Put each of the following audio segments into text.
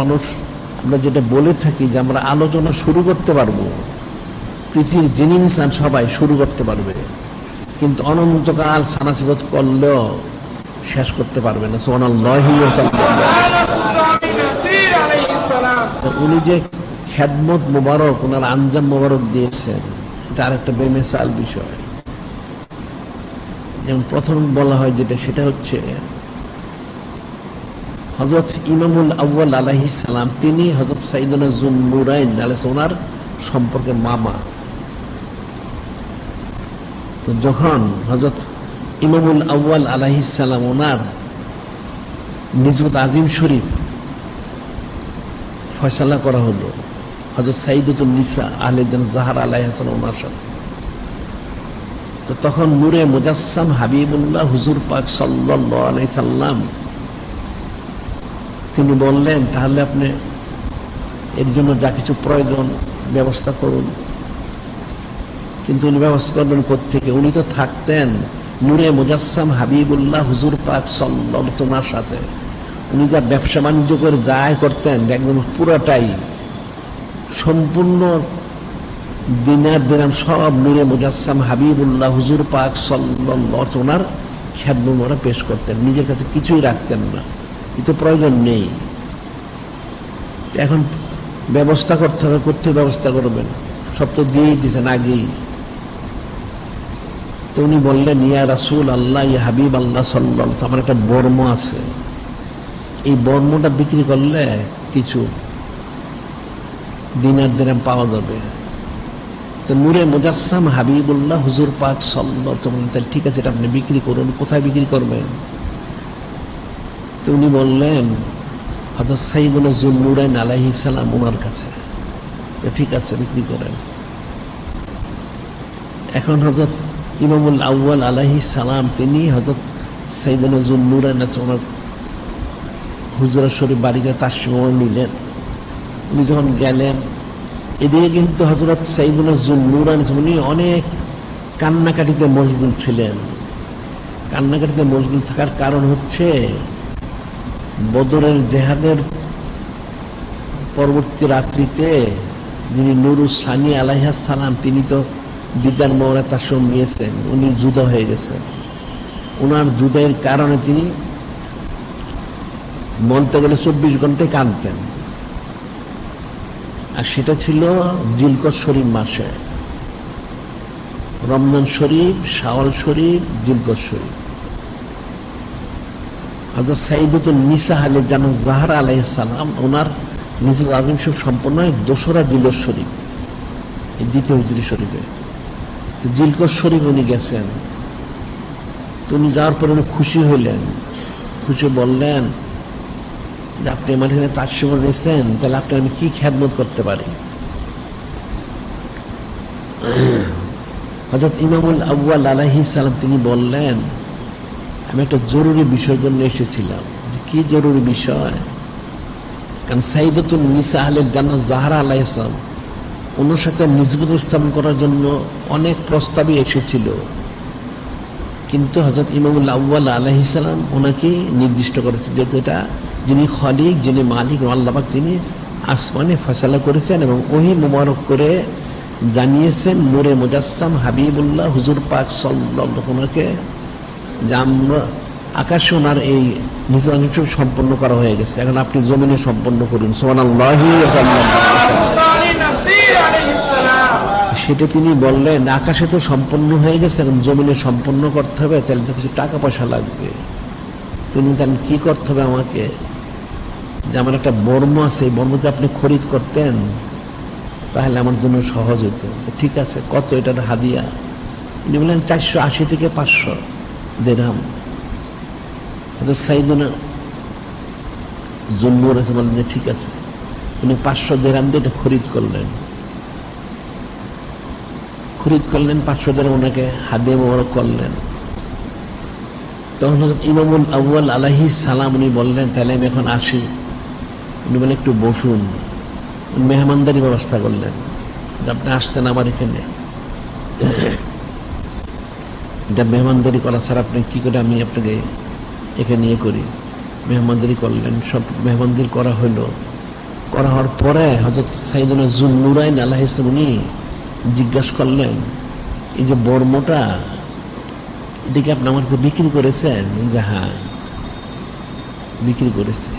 মানুষ, আমরা যেটা বলে থাকি যে আমরা আলোচনা শুরু করতে পারব। পৃথিবীর যিনি ইনসান সবাই শুরু করতে পারবে। কিন্তু অনন্তকাল সানাসিবত করলেও শেষ করতে পারবে না। সোনাল উনি যে খেদমত মোবারক ওনার আঞ্জাম মোবারক দিয়েছেন, এটা আরেকটা বেমেসাল বিষয়। যেমন প্রথম বলা হয় যেটা, সেটা হচ্ছে হজরত ইমামুল আউ্বাল আলাহি সালাম, তিনি হজরত সাইদুল্লাহ জুন্নুরাইন আলাইহিস ওনার সম্পর্কে মামা। তো যখন হজরত ইমামুল আউ্বাল আলাহি সালাম, ওনার নিজবত আজিম শরীফ ফয়সালা করা হলো হজরত সাইদুল নিসা আহলেদিন জাহার আলাহ হাসান ওনার সাথে। তো তখন নূরে মুজাসসাম হাবিবুল্লাহ হুজুর পাক সাল্লাল্লাহু আলাইহি সাল্লাম তিনি বললেন, তাহলে আপনি এর জন্য যা কিছু প্রয়োজন ব্যবস্থা করুন। কিন্তু উনি ব্যবস্থা করবেন থেকে উনি তো থাকতেন নূরে মুজাসসাম হাবিবুল্লাহ হুজুর পাক ওনার সাথে। উনি যা ব্যবসা বাণিজ্য করে যাই করতেন, একদম পুরোটাই সম্পূর্ণ দিনার দিনাম সব নূরে মুজাসসাম হাবিবুল্লাহ হুজুর পাক সাল্লাল্লাহু ওনার খ্যাতম ওরা পেশ করতেন। নিজের কাছে কিছুই রাখতেন না। কিন্তু প্রয়োজন নেই। এখন ব্যবস্থা করতে হবে, করতে ব্যবস্থা করবেন। সব তো দিয়েই দিয়েছেন আগেই। তো উনি বললেন, ইয়া রাসুল আল্লাহ ইয়া হাবিব আল্লাহ সাল্লাহ আমার একটা বর্ম আছে। এই বর্মটা বিক্রি করলে কিছু দিনার দিনাম পাওয়া যাবে। তো নূরে মুজাসসাম হাবিবুল্লাহ হুজুর পাক সাল্লাহ তাহলে ঠিক আছে, এটা আপনি বিক্রি করুন। কোথায় বিক্রি করবেন? তো উনি বললেন হজরত সাইদুল্লাহ জুন্নুরাইন আলাহি সালাম ওনার কাছে। ঠিক আছে, বিক্রি করেন। এখন হজরত ইমামুল আউ্বাল আলাহি সালাম, তিনি হজরত সাইদুল্লাহ জুন্নুরাইন আছে, ওনার হুজুরা বাড়িতে তার সময় নিলেন। উনি যখন গেলেন, এদিকে কিন্তু হজরত সাইদুল্লাহ জুন্নুরান উনি অনেক কান্নাকাটিতে মশগুল ছিলেন। কান্নাকাটিতে মশগুল থাকার কারণ হচ্ছে বদরের জেহাদের পরবর্তী রাত্রিতে যিনি নুরু সানি আলাইহাস সালাম, তিনি তো মোহরা তার সঙ্গে নিয়েছেন, উনি জুদা হয়ে গেছেন। ওনার যুদ্ধের কারণে তিনি বলতে গেলে চব্বিশ ঘন্টায় কাঁদতেন। আর সেটা ছিল জিলকত শরীফ মাসে। রমজান শরীফ, শাওয়াল শরীফ, জিলকত শরীফ। হজরত সাইদুল নিসা আলী জান জাহারা আলাইসালাম ওনার নিজের আজম শরীফ সম্পন্ন হয় দোসরা জিলক শরীফ, এই দ্বিতীয় হিজরি শরীফে। তো জিলকত শরীফ উনি গেছেন। তো উনি যাওয়ার পরে উনি খুশি হইলেন। খুশি বললেন, যে আপনি আমার এখানে তার সময় নিয়েছেন তাহলে আপনি আমি কি খ্যাতমত করতে পারি? হজরত ইমামুল আব্বাল আলাহি সালাম তিনি বললেন আমি একটা জরুরি বিষয়ের জন্য এসেছিলাম। কি জরুরি বিষয়? কারণ সাইদতুল নিসা আহলের জান্নাত জাহারা আলাহ ইসলাম ওনার সাথে নিজবুত স্থাপন করার জন্য অনেক প্রস্তাবই এসেছিল। কিন্তু হজরত ইমামুল আউ্বাল আলহিসাল্লাম ওনাকে নির্দিষ্ট করেছেন যেহেতু এটা যিনি খলিক, যিনি মালিক আল্লাপাক তিনি আসমানে ফসলা করেছেন এবং ওহি মুবারক করে জানিয়েছেন, নূরে মুজাসসাম হাবিবুল্লাহ হুজুর পাক সাল্লাহ ওনাকে যে আমরা আকাশে ওনার এই নিজ সম্পন্ন করা হয়ে গেছে। এখন আপনি জমিনে সম্পন্ন করুন। সেটা তিনি বললেন, আকাশে তো সম্পন্ন হয়ে গেছে, এখন জমিনে সম্পন্ন করতে হবে, তাহলে তো কিছু টাকা পয়সা লাগবে। তিনি জানেন কি করতে হবে আমাকে? যে আমার একটা বর্ম আছে, এই বর্মটা আপনি খরিদ করতেন, তাহলে আমার জন্য সহজ হতো। ঠিক আছে, কত? এটার হাদিয়া। উনি বললেন, চারশো আশি থেকে পাঁচশো। দেড়াম সাইদুনা জন্মুর আছে বললেন যে ঠিক আছে, উনি পাঁচশো দেড়াম দিয়ে এটা খরিদ করলেন। খরিদ করলেন, পাঁচশো দেড়াম ওনাকে হাদিয়া মোবারক করলেন। তখন ইমামুল আউ্বাল আলাহি সালাম উনি বললেন, তাহলে আমি এখন আসি। উনি বলে একটু বসুন। মেহমানদারি ব্যবস্থা করলেন। আপনি আসছেন আমার এখানে। এটা মেহমানদারি করা ছাড়া আপনি কি করে আমি আপনাকে এখানে ইয়ে করি? মেহমানদারি করলেন, সব মেহমানদারি করা হলো করা হওয়ার পরে হজরত সাইদুল্লাহ জুল নুরাইন আল্লাহ ইসলাম উনি জিজ্ঞাসা করলেন, এই যে বর্মটা এটাকে আপনি আমার কাছে বিক্রি করেছেন? যে হ্যাঁ বিক্রি করেছে।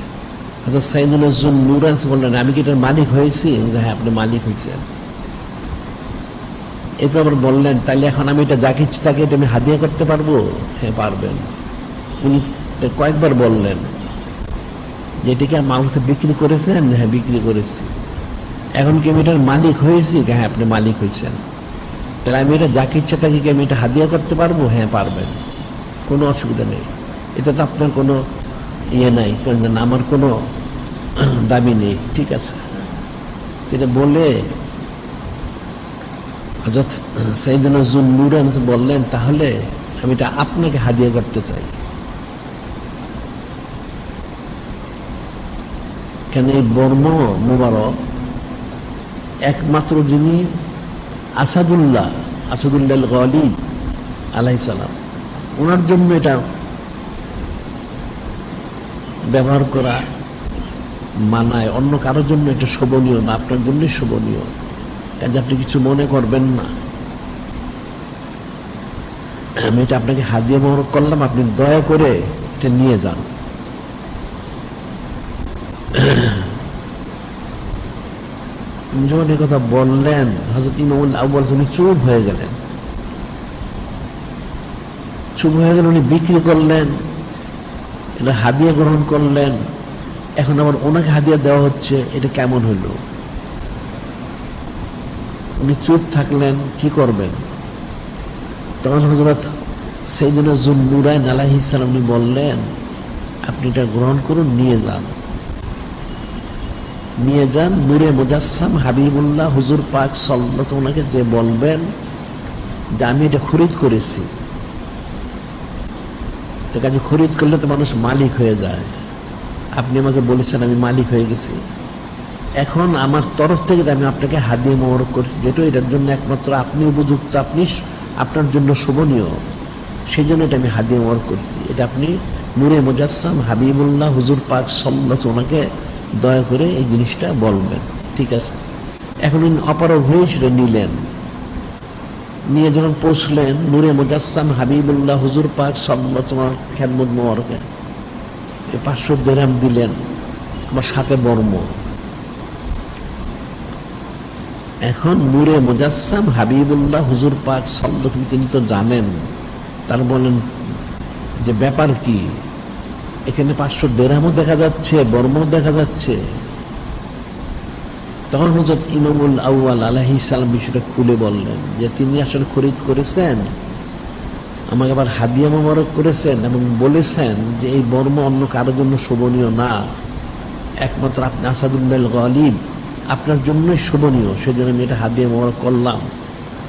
হজরত সাইদুল্লাহ জুল নুরাইন বললেন, আমি কি এটার মালিক হয়েছি? যে হ্যাঁ আপনি মালিক হয়েছেন। এরপর আবার বললেন তাহলে এখন আমি এটা যাকে ইচ্ছে তাকে এটা আমি হাদিয়া করতে পারব? হ্যাঁ পারবেন। উনি কয়েকবার বললেন যে এটাকে কাছে বিক্রি করেছেন? হ্যাঁ বিক্রি করেছি। এখন কি আমি এটার মালিক হয়েছি? যে হ্যাঁ আপনি মালিক হয়েছেন। তাহলে আমি এটা যাকে ইচ্ছা তাকে কি আমি এটা হাদিয়া করতে পারব? হ্যাঁ পারবেন। কোনো অসুবিধা নেই। এটা তো আপনার কোনো ইয়ে নাই কারণ আমার কোনো দাবি নেই। ঠিক আছে। এটা বলে হজরত জুন নুরান বললেন, তাহলে আমি এটা আপনাকে হাদিয়া করতে চাই। কেন এই বর্ম মুবারক? একমাত্র যিনি আসাদুল্লাহ আসাদুল্লাহ গলিব আলাই সালাম, ওনার জন্য এটা ব্যবহার করা মানায়, অন্য কারোর জন্য এটা শোভনীয় না, আপনার জন্যই শোভনীয়। কাজে আপনি কিছু মনে করবেন না। আমি এটা আপনাকে হাদিয়া মোহরক করলাম, আপনি দয়া করে এটা নিয়ে যান। যখন কথা বললেন হজরত ইমামুল আউ্বাল উনি চুপ হয়ে গেলেন। চুপ হয়ে গেলেন, উনি বিক্রি করলেন, এটা হাদিয়া গ্রহণ করলেন। এখন আবার ওনাকে হাদিয়া দেওয়া হচ্ছে, এটা কেমন হইল উনি চুপ থাকলেন, কি করবেন? তখন হজরত সেই জন্য জুন্নুরায় আলাহিসাল্লাম উনি বললেন, আপনি এটা গ্রহণ করুন, নিয়ে যান। নিয়ে যান, নূরে মুজাসসাম হাবিবুল্লাহ হুজুর পাক সাল্লাহ ওনাকে যে বলবেন যে আমি এটা খরিদ করেছি। কাজে খরিদ করলে তো মানুষ মালিক হয়ে যায়। আপনি আমাকে বলেছেন আমি মালিক হয়ে গেছি। এখন আমার তরফ থেকে আমি আপনাকে হাদিয়ে মোহরক করছি যেটা এটার জন্য একমাত্র আপনি উপযুক্ত, আপনি আপনার জন্য শোভনীয় সেই জন্য এটা আমি হাদিয়ে মোহরক করছি। এটা আপনি নূরে মুজাসসাম হাবিবুল্লাহ হুজুর পাক সাল্লাহ ওনাকে দয়া করে এই জিনিসটা বলবেন। ঠিক আছে? এখন উনি অপারগ হয়ে সেটা নিলেন। নিয়ে যখন পৌঁছলেন নূরে মুজাসসাম হাবিবুল্লাহ হুজুর পাক সাল্লাহ খেদমত মোহরকে পাঁচশো দেরাম দিলেন, আমার সাথে বর্ম। এখন নূরে মুজাসসাম হাবিবুল্লাহ হুজুর পাক সাল্লাহ তিনি তো জানেন। তার বলেন, যে ব্যাপার কি? এখানে পাঁচশো দেরামও দেখা যাচ্ছে, বর্মও দেখা যাচ্ছে। তখন হজরত ইমামুল আউ্য়াল আলাহি সালাম বিষয়টা খুলে বললেন, যে তিনি আসলে খরিদ করেছেন, আমাকে আবার হাদিয়া মোবারক করেছেন এবং বলেছেন যে এই বর্ম অন্য কারোর জন্য শোভনীয় না। একমাত্র আপনি আসাদুল্লাহ গলিব। আপনার জন্যই শোভনীয়। সেই জন্য আমি এটা হাদিয়া মোবারক করলাম।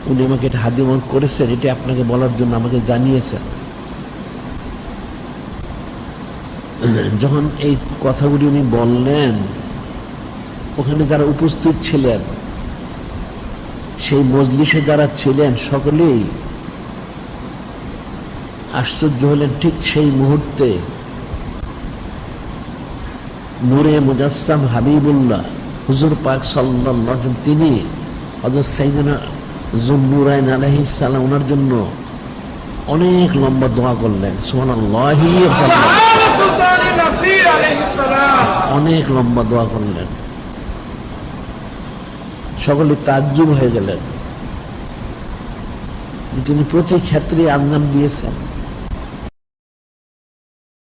উনি আমাকে এটা হাদিয়া মোবারক করেছেন। এটা আপনাকে বলার জন্য আমাকে জানিয়েছেন। যখন এই কথাগুলি উনি বললেন, ওখানে যারা উপস্থিত ছিলেন, সেই মজলিসে যারা ছিলেন সকলেই আশ্চর্য হলেন ঠিক সেই মুহূর্তে। নূরে মুজাসসাম হাবিবুল্লাহ হুজুর পাক সাল্লাহ তিনি হজরত সাইদিনা জুন্নুরাইন আলহি সালাম ওনার জন্য অনেক লম্বা দোয়া করলেন। সোহান অনেক লম্বা দোয়া করলেন। সকলে তাজ্জুব হয়ে গেলেন। তিনি প্রতি ক্ষেত্রে আঞ্জাম দিয়েছেন।